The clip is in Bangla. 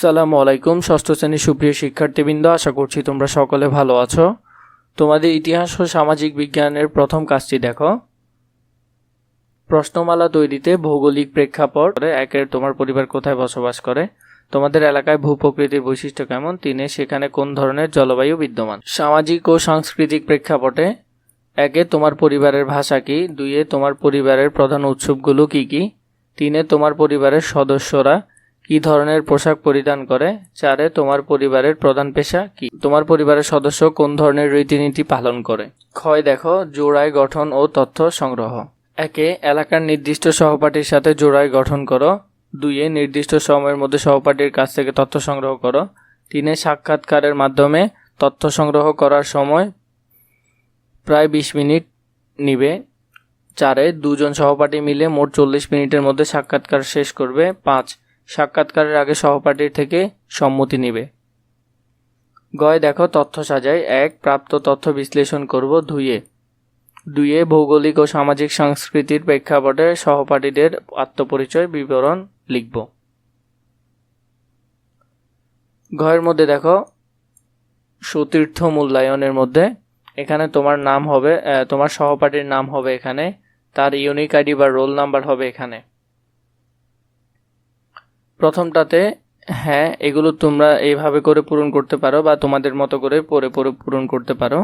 সালামু আলাইকুম, ষষ্ঠ শ্রেণির সুপ্রিয় শিক্ষার্থীবৃন্দ, আশা করছি তোমরা সকলে ভালো আছো। তোমাদের ইতিহাস ও সামাজিক বিজ্ঞানের প্রথম কাজটি দেখো। প্রশ্নমালা তৈরিতে ভৌগোলিক প্রেক্ষাপট একের তোমার পরিবার কোথায় বসবাস করে, তোমাদের এলাকায় ভূপ্রকৃতির বৈশিষ্ট্য কেমন, তিনে সেখানে কোন ধরনের জলবায়ু বিদ্যমান। সামাজিক ও সাংস্কৃতিক প্রেক্ষাপটে, একে তোমার পরিবারের ভাষা কি, দুইয়ে তোমার পরিবারের প্রধান উৎসবগুলো কি কি, তিনে তোমার পরিবারের সদস্যরা কি ধরনের পোশাক পরিধান করে? চারে, তোমার পরিবারের প্রধান পেশা কি? তোমার পরিবারের সদস্য কোন ধরনের রীতিনীতি পালন করে? ক্ষয় দেখো, জোড়ায় গঠন ও তথ্য সংগ্রহ। একে, এলাকার নির্দিষ্ট সহপাঠীর সাথে জোড়ায় গঠন করো। দুইয়ে, নির্দিষ্ট সময়ের মধ্যে সহপাঠীর কাছ থেকে তথ্য সংগ্রহ করো। তিনে, সাক্ষাৎকারের মাধ্যমে তথ্য সংগ্রহ করার সময় প্রায় বিশ মিনিট নিবে। চারে, দুজন সহপাঠী মিলে মোট চল্লিশ মিনিটের মধ্যে সাক্ষাৎকার শেষ করবে। পাঁচ সাক্ষাৎকারের আগে সহপাঠীর থেকে সম্মতি নেবে। গয় দেখো, তথ্য সাজাই। এক, প্রাপ্ত তথ্য বিশ্লেষণ করব দুইয়ে। দুইয়ে ভৌগোলিক ও সামাজিক সংস্কৃতির প্রেক্ষাপটে সহপাঠীদের আত্মপরিচয় বিবরণ লিখব। ঘয়ের মধ্যে দেখো, সতীর্থ মূল্যায়নের মধ্যে। এখানে তোমার নাম হবে তোমার সহপাঠীর নাম হবে এখানে। তার ইউনিক আইডি বা রোল নাম্বার হবে এখানে। প্রথমটাতে হ্যাঁ এগুলো তোমরা এইভাবে করে পূরণ করতে পারো বা তোমাদের মতো করে পরে পরে পূরণ করতে পারো।